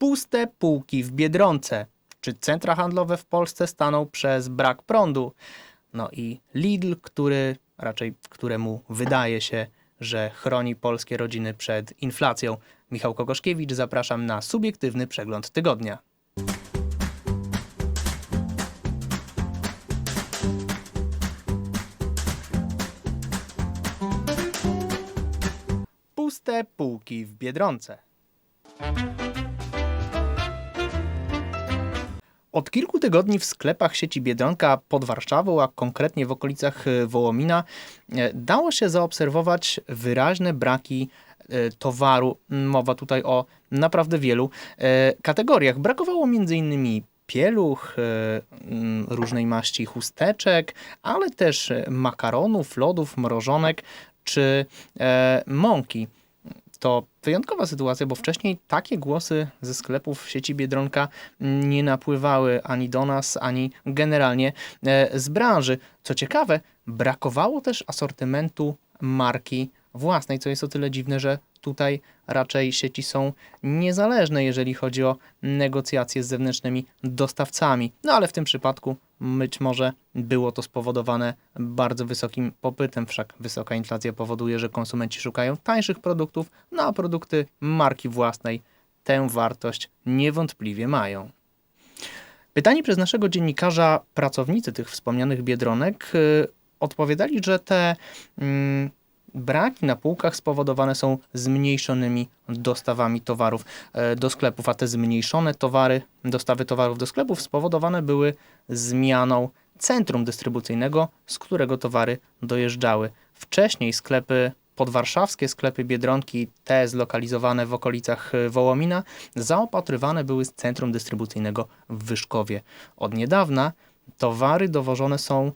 Puste półki w Biedronce. Czy centra handlowe w Polsce staną przez brak prądu? No i Lidl, który raczej któremu wydaje się, że chroni polskie rodziny przed inflacją. Michał Kokoszkiewicz, zapraszam na subiektywny przegląd tygodnia. Puste półki w Biedronce. Od kilku tygodni w sklepach sieci Biedronka pod Warszawą, a konkretnie w okolicach e, Wołomina, e, dało się zaobserwować wyraźne braki e, towaru. Mowa tutaj o naprawdę wielu kategoriach. Brakowało m.in. pieluch, mm, różnej maści chusteczek, ale też makaronów, lodów, mrożonek czy mąki. To wyjątkowa sytuacja, bo wcześniej takie głosy ze sklepów sieci Biedronka nie napływały ani do nas, ani generalnie e, z branży. Co ciekawe, brakowało też asortymentu marki własnej, co jest o tyle dziwne, że tutaj raczej sieci są niezależne, jeżeli chodzi o negocjacje z zewnętrznymi dostawcami. No ale w tym przypadku być może było to spowodowane bardzo wysokim popytem, wszak wysoka inflacja powoduje, że konsumenci szukają tańszych produktów, no a produkty marki własnej tę wartość niewątpliwie mają. Pytani przez naszego dziennikarza pracownicy tych wspomnianych biedronek y, odpowiadali, że te mm, braki na półkach spowodowane są zmniejszonymi dostawami towarów e, do sklepów, a te zmniejszone towary, dostawy towarów do sklepów spowodowane były zmianą centrum dystrybucyjnego, z którego towary dojeżdżały. Wcześniej sklepy podwarszawskie, sklepy Biedronki, te zlokalizowane w okolicach e, Wołomina, zaopatrywane były z centrum dystrybucyjnego w Wyszkowie. Od niedawna towary dowożone są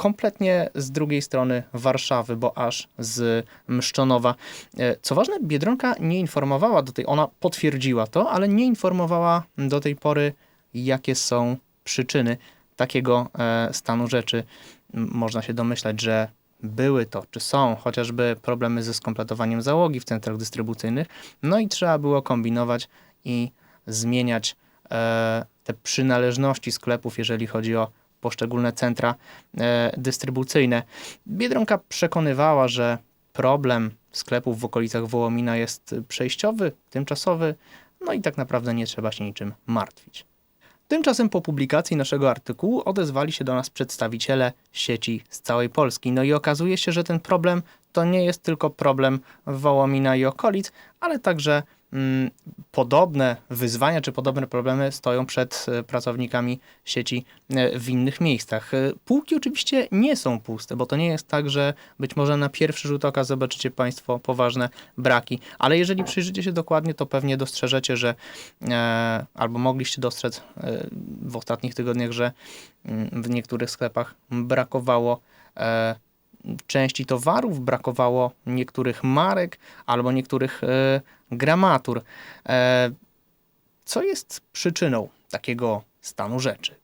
kompletnie z drugiej strony Warszawy, bo aż z Mszczonowa. E, Co ważne, Biedronka nie informowała do tej, ona potwierdziła to, ale nie informowała do tej pory, jakie są przyczyny takiego e, stanu rzeczy. Można się domyślać, że były to, czy są chociażby problemy ze skompletowaniem załogi w centrach dystrybucyjnych, no i trzeba było kombinować i zmieniać e, te przynależności sklepów, jeżeli chodzi o poszczególne centra e, dystrybucyjne. Biedronka przekonywała, że problem sklepów w okolicach Wołomina jest przejściowy, tymczasowy, no i tak naprawdę nie trzeba się niczym martwić. Tymczasem po publikacji naszego artykułu odezwali się do nas przedstawiciele sieci z całej Polski. No i okazuje się, że ten problem to nie jest tylko problem Wołomina i okolic, ale także podobne wyzwania czy podobne problemy stoją przed e, pracownikami sieci e, w innych miejscach. E, Półki oczywiście nie są puste, bo to nie jest tak, że być może na pierwszy rzut oka zobaczycie Państwo poważne braki, ale jeżeli przyjrzycie się dokładnie, to pewnie dostrzeżecie, że albo mogliście dostrzec w ostatnich tygodniach, że mm, w niektórych sklepach brakowało części towarów, brakowało niektórych marek albo niektórych e, gramatur. E, co jest przyczyną takiego stanu rzeczy?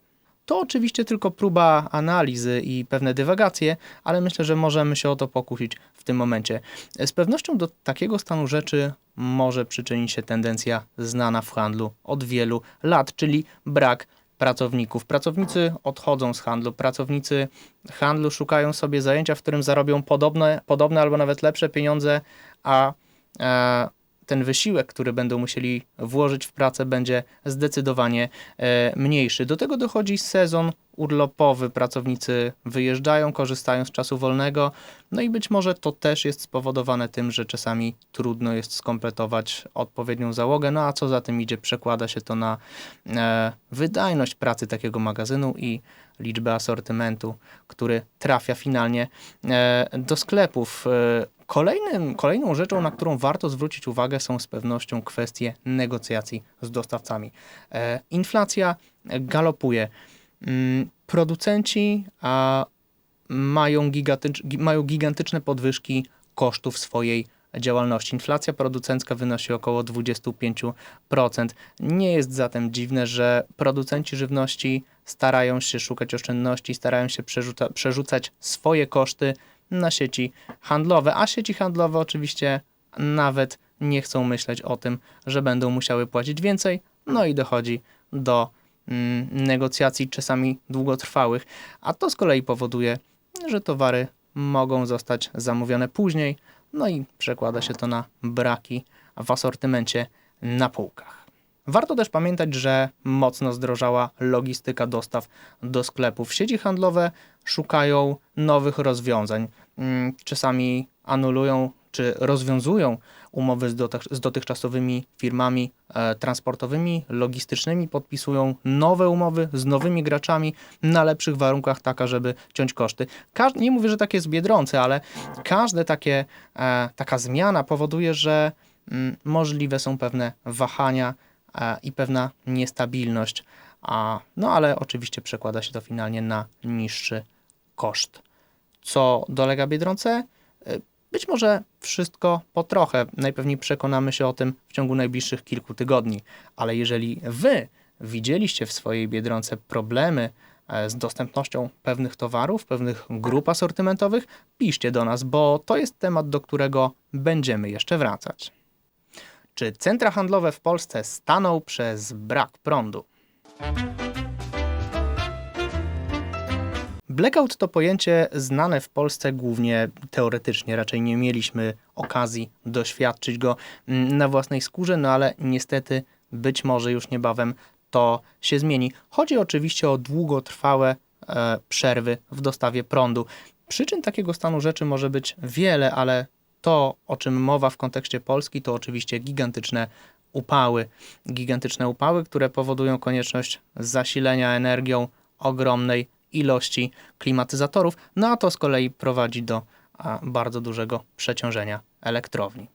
To oczywiście tylko próba analizy i pewne dywagacje, ale myślę, że możemy się o to pokusić w tym momencie. Z pewnością do takiego stanu rzeczy może przyczynić się tendencja znana w handlu od wielu lat, czyli brak pracowników. Pracownicy odchodzą z handlu, pracownicy handlu szukają sobie zajęcia, w którym zarobią podobne, podobne albo nawet lepsze pieniądze, a e, ten wysiłek, który będą musieli włożyć w pracę, będzie zdecydowanie e, mniejszy. Do tego dochodzi sezon urlopowy. Pracownicy wyjeżdżają, korzystają z czasu wolnego, no i być może to też jest spowodowane tym, że czasami trudno jest skompletować odpowiednią załogę, no a co za tym idzie, przekłada się to na e, wydajność pracy takiego magazynu i liczbę asortymentu, który trafia finalnie e, do sklepów. Kolejnym, kolejną rzeczą, na którą warto zwrócić uwagę, są z pewnością kwestie negocjacji z dostawcami. E, inflacja galopuje. Mm, Producenci mają, mają gigantyczne podwyżki kosztów swojej działalności. Inflacja producencka wynosi około 25%. Nie jest zatem dziwne, że producenci żywności starają się szukać oszczędności, starają się przerzuca, przerzucać swoje koszty na sieci handlowe, a sieci handlowe oczywiście nawet nie chcą myśleć o tym, że będą musiały płacić więcej, no i dochodzi do mm, negocjacji czasami długotrwałych, a to z kolei powoduje, że towary mogą zostać zamówione później, no i przekłada się to na braki w asortymencie na półkach. Warto też pamiętać, że mocno zdrożała logistyka dostaw do sklepów. Sieci handlowe szukają nowych rozwiązań. Mm, Czasami anulują czy rozwiązują umowy z, dotych, z dotychczasowymi firmami e, transportowymi, logistycznymi, podpisują nowe umowy z nowymi graczami na lepszych warunkach, taka, żeby ciąć koszty. Każ nie mówię, że tak jest w Biedronce, ale każde takie, e, taka zmiana powoduje, że mm, możliwe są pewne wahania i pewna niestabilność, no ale oczywiście przekłada się to finalnie na niższy koszt. Co dolega Biedronce? E, Być może wszystko po trochę. Najpewniej przekonamy się o tym w ciągu najbliższych kilku tygodni. Ale jeżeli Wy widzieliście w swojej Biedronce problemy e, z dostępnością pewnych towarów, pewnych grup asortymentowych, piszcie do nas, bo to jest temat, do którego będziemy jeszcze wracać. Czy centra handlowe w Polsce staną przez brak prądu? Blackout to pojęcie znane w Polsce głównie teoretycznie, raczej nie mieliśmy okazji doświadczyć go mm, na własnej skórze, no ale niestety być może już niebawem to się zmieni. Chodzi oczywiście o długotrwałe e, przerwy w dostawie prądu. Przyczyn takiego stanu rzeczy może być wiele, ale to, o czym mowa w kontekście Polski, to oczywiście gigantyczne upały. Gigantyczne upały, które powodują konieczność zasilenia energią ogromnej ilości klimatyzatorów, no a to z kolei prowadzi do bardzo dużego przeciążenia elektrowni.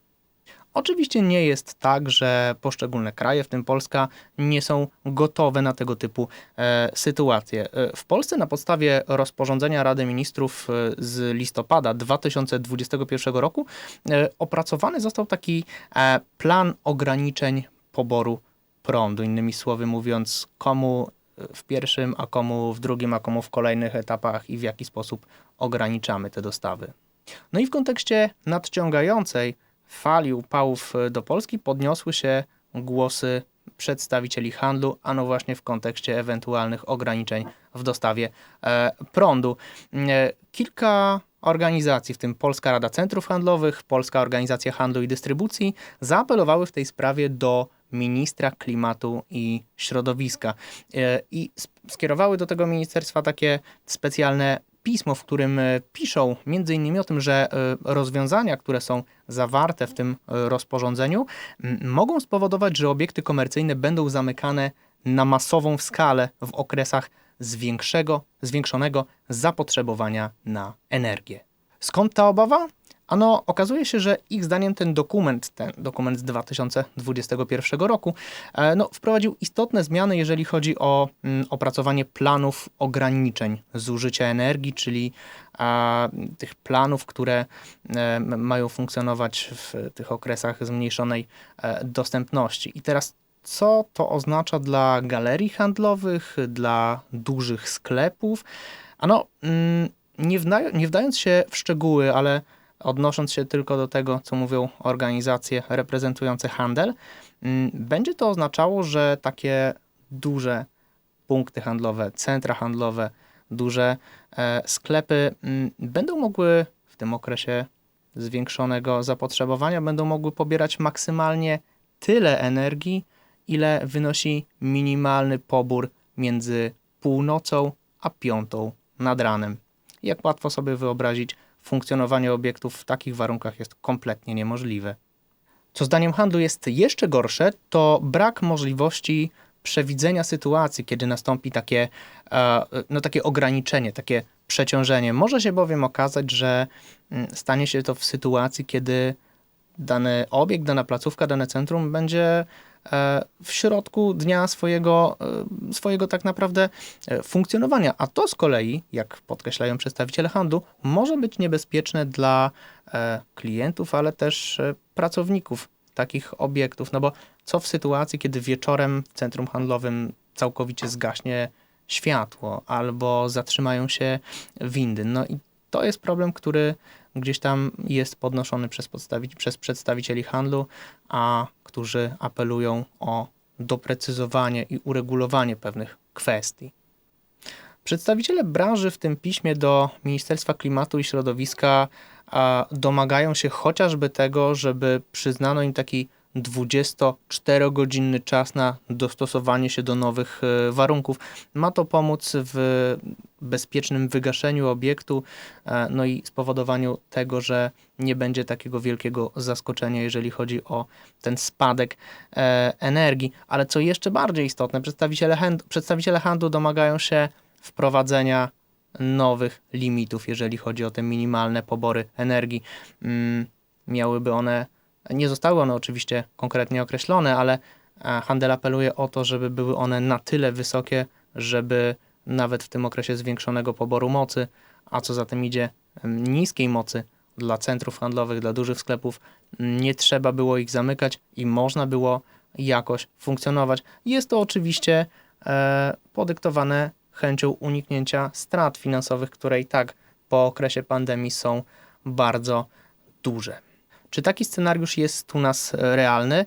Oczywiście nie jest tak, że poszczególne kraje, w tym Polska, nie są gotowe na tego typu e, sytuacje. E, w Polsce na podstawie rozporządzenia Rady Ministrów e, z listopada 2021 roku e, opracowany został taki e, plan ograniczeń poboru prądu. Innymi słowy mówiąc, komu w pierwszym, a komu w drugim, a komu w kolejnych etapach i w jaki sposób ograniczamy te dostawy. No i w kontekście nadciągającej fali upałów e, do Polski podniosły się głosy przedstawicieli handlu, a no właśnie w kontekście ewentualnych ograniczeń w dostawie e, prądu. E, kilka organizacji, w tym Polska Rada Centrów Handlowych, Polska Organizacja Handlu i Dystrybucji, zaapelowały w tej sprawie do ministra klimatu i środowiska i skierowały do tego ministerstwa takie specjalne pismo, w którym e, piszą między innymi o tym, że e, rozwiązania, które są zawarte w tym e, rozporządzeniu, mogą spowodować, że obiekty komercyjne będą zamykane na masową skalę w okresach zwiększonego zapotrzebowania na energię. Skąd ta obawa? Ano, okazuje się, że ich zdaniem ten dokument, ten dokument z 2021 roku, e, no, wprowadził istotne zmiany, jeżeli chodzi o mm, opracowanie planów ograniczeń zużycia energii, czyli a, tych planów, które e, mają funkcjonować w tych okresach zmniejszonej e, dostępności. I teraz co to oznacza dla galerii handlowych, dla dużych sklepów? Ano, mm, nie, wna- nie wdając się w szczegóły, ale odnosząc się tylko do tego, co mówią organizacje reprezentujące handel, mm, będzie to oznaczało, że takie duże punkty handlowe, centra handlowe, duże e, sklepy mm, będą mogły w tym okresie zwiększonego zapotrzebowania, będą mogły pobierać maksymalnie tyle energii, ile wynosi minimalny pobór między północą a piątą nad ranem. Jak łatwo sobie wyobrazić, funkcjonowanie obiektów w takich warunkach jest kompletnie niemożliwe. Co zdaniem handlu jest jeszcze gorsze, to brak możliwości przewidzenia sytuacji, kiedy nastąpi takie, e, no, takie ograniczenie, takie przeciążenie. Może się bowiem okazać, że mm, stanie się to w sytuacji, kiedy dany obiekt, dana placówka, dane centrum będzie w środku dnia swojego, e, swojego tak naprawdę e, funkcjonowania. A to z kolei, jak podkreślają przedstawiciele handlu, może być niebezpieczne dla e, klientów, ale też e, pracowników takich obiektów. No bo co w sytuacji, kiedy wieczorem w centrum handlowym całkowicie zgaśnie światło albo zatrzymają się windy? No i to jest problem, który gdzieś tam jest podnoszony przez, przez przedstawicieli handlu, a którzy apelują o doprecyzowanie i uregulowanie pewnych kwestii. Przedstawiciele branży w tym piśmie do Ministerstwa Klimatu i Środowiska domagają się chociażby tego, żeby przyznano im taki 24-godzinny czas na dostosowanie się do nowych e, warunków. Ma to pomóc w bezpiecznym wygaszeniu obiektu, e, no i spowodowaniu tego, że nie będzie takiego wielkiego zaskoczenia, jeżeli chodzi o ten spadek e, energii. Ale co jeszcze bardziej istotne, przedstawiciele, hand- przedstawiciele handlu domagają się wprowadzenia nowych limitów, jeżeli chodzi o te minimalne pobory energii. Mm, miałyby one, nie zostały one oczywiście konkretnie określone, ale e, handel apeluje o to, żeby były one na tyle wysokie, żeby nawet w tym okresie zwiększonego poboru mocy, a co za tym idzie niskiej mocy dla centrów handlowych, dla dużych sklepów, nie trzeba było ich zamykać i można było jakoś funkcjonować. Jest to oczywiście e, podyktowane chęcią uniknięcia strat finansowych, które i tak po okresie pandemii są bardzo duże. Czy taki scenariusz jest u nas e, realny?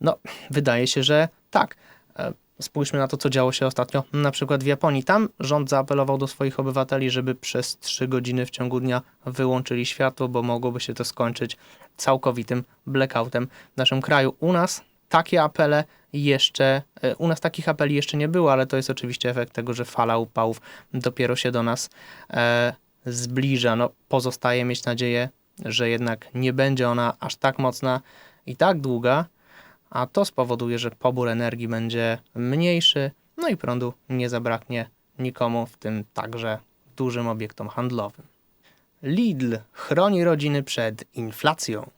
No, wydaje się, że tak. E, Spójrzmy na to, co działo się ostatnio na przykład w Japonii. Tam rząd zaapelował do swoich obywateli, żeby przez 3 godziny w ciągu dnia wyłączyli światło, bo mogłoby się to skończyć całkowitym blackoutem w naszym kraju. U nas takie apele jeszcze, e, u nas takich apeli jeszcze nie było, ale to jest oczywiście efekt tego, że fala upałów dopiero się do nas e, zbliża. No, pozostaje mieć nadzieję, że jednak nie będzie ona aż tak mocna i tak długa, a to spowoduje, że pobór energii będzie mniejszy, no i prądu nie zabraknie nikomu, w tym także dużym obiektom handlowym. Lidl chroni rodziny przed inflacją.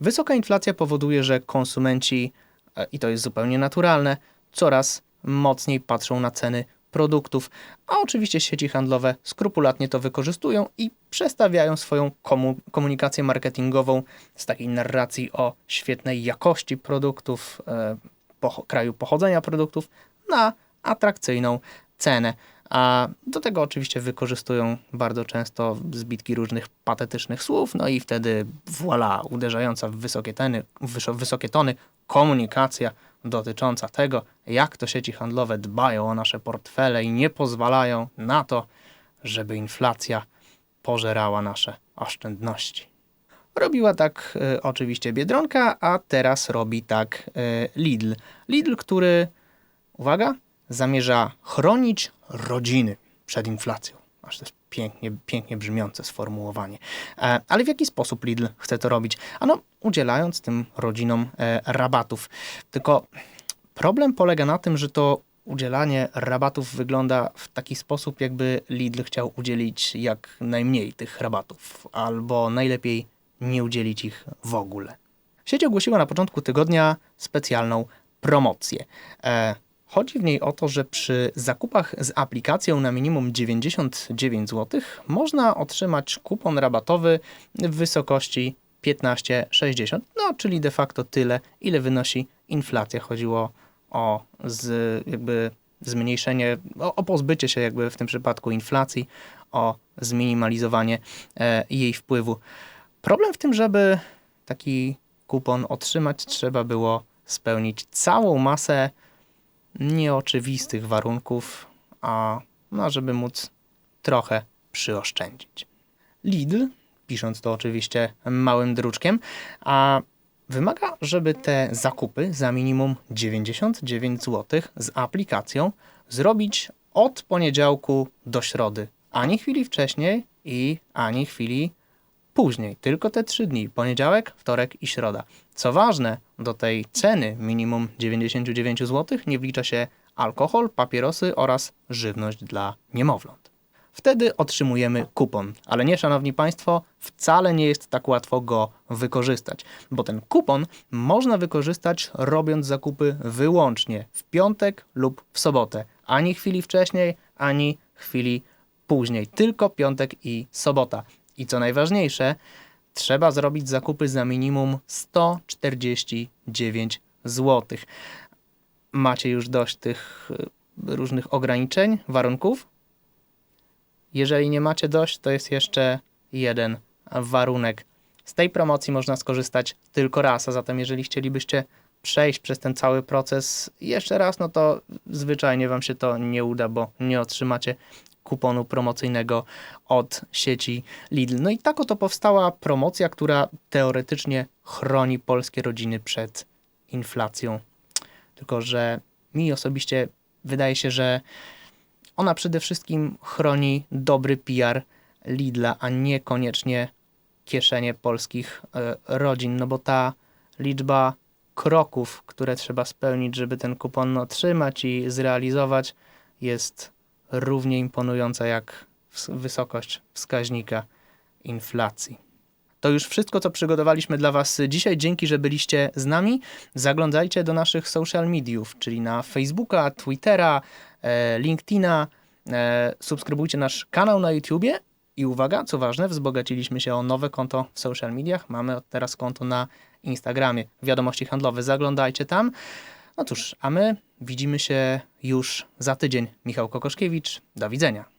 Wysoka inflacja powoduje, że konsumenci, e, i to jest zupełnie naturalne, coraz mocniej patrzą na ceny produktów, a oczywiście sieci handlowe skrupulatnie to wykorzystują i przestawiają swoją komu- komunikację marketingową z takiej narracji o świetnej jakości produktów, e, kraju pochodzenia produktów na atrakcyjną cenę. A do tego oczywiście wykorzystują bardzo często zbitki różnych patetycznych słów, no i wtedy voilà, uderzająca w wysokie, wyszo- wysokie tony komunikacja dotycząca tego, jak to sieci handlowe dbają o nasze portfele i nie pozwalają na to, żeby inflacja pożerała nasze oszczędności. Robiła tak e, oczywiście Biedronka, a teraz robi tak e, Lidl. Lidl, który, uwaga, zamierza chronić rodziny przed inflacją. Aż to jest pięknie, pięknie brzmiące sformułowanie. E, ale w jaki sposób Lidl chce to robić? Ano, udzielając tym rodzinom e, rabatów. Tylko problem polega na tym, że to udzielanie rabatów wygląda w taki sposób, jakby Lidl chciał udzielić jak najmniej tych rabatów, albo najlepiej nie udzielić ich w ogóle. Sieć ogłosiła na początku tygodnia specjalną promocję. E, Chodzi w niej o to, że przy zakupach z aplikacją na minimum 99 zł można otrzymać kupon rabatowy w wysokości 15,60, no czyli de facto tyle, ile wynosi inflacja. Chodziło o z, jakby zmniejszenie, o, o pozbycie się jakby w tym przypadku inflacji, o zminimalizowanie e, jej wpływu. Problem w tym, żeby taki kupon otrzymać, trzeba było spełnić całą masę nieoczywistych warunków, a no, żeby móc trochę przyoszczędzić. Lidl, pisząc to oczywiście małym druczkiem, a wymaga, żeby te zakupy za minimum 99 zł z aplikacją zrobić od poniedziałku do środy, ani chwili wcześniej i ani chwili później. Tylko te trzy dni: poniedziałek, wtorek i środa. Co ważne, do tej ceny minimum 99 zł nie wlicza się alkohol, papierosy oraz żywność dla niemowląt. Wtedy otrzymujemy kupon, ale nie, szanowni państwo, wcale nie jest tak łatwo go wykorzystać, bo ten kupon można wykorzystać robiąc zakupy wyłącznie w piątek lub w sobotę, ani chwili wcześniej, ani chwili później, tylko piątek i sobota. I co najważniejsze, trzeba zrobić zakupy za minimum 149 zł. Macie już dość tych y, różnych ograniczeń, warunków? Jeżeli nie macie dość, to jest jeszcze jeden warunek. Z tej promocji można skorzystać tylko raz, a zatem jeżeli chcielibyście przejść przez ten cały proces jeszcze raz, no to zwyczajnie wam się to nie uda, bo nie otrzymacie kuponu promocyjnego od sieci Lidl. No i tak oto powstała promocja, która teoretycznie chroni polskie rodziny przed inflacją. Tylko, że mi osobiście wydaje się, że ona przede wszystkim chroni dobry PR Lidla, a niekoniecznie kieszenie polskich e, rodzin, no bo ta liczba kroków, które trzeba spełnić, żeby ten kupon otrzymać i zrealizować, jest równie imponująca jak wysokość wskaźnika inflacji. To już wszystko, co przygotowaliśmy dla Was dzisiaj. Dzięki, że byliście z nami. Zaglądajcie do naszych social mediów, czyli na Facebooka, Twittera, e, LinkedIna. E, subskrybujcie nasz kanał na YouTubie. I uwaga, co ważne, wzbogaciliśmy się o nowe konto w social mediach. Mamy od teraz konto na Instagramie, wiadomości handlowe. Zaglądajcie tam. No cóż, a my widzimy się już za tydzień. Michał Kokoszkiewicz, do widzenia.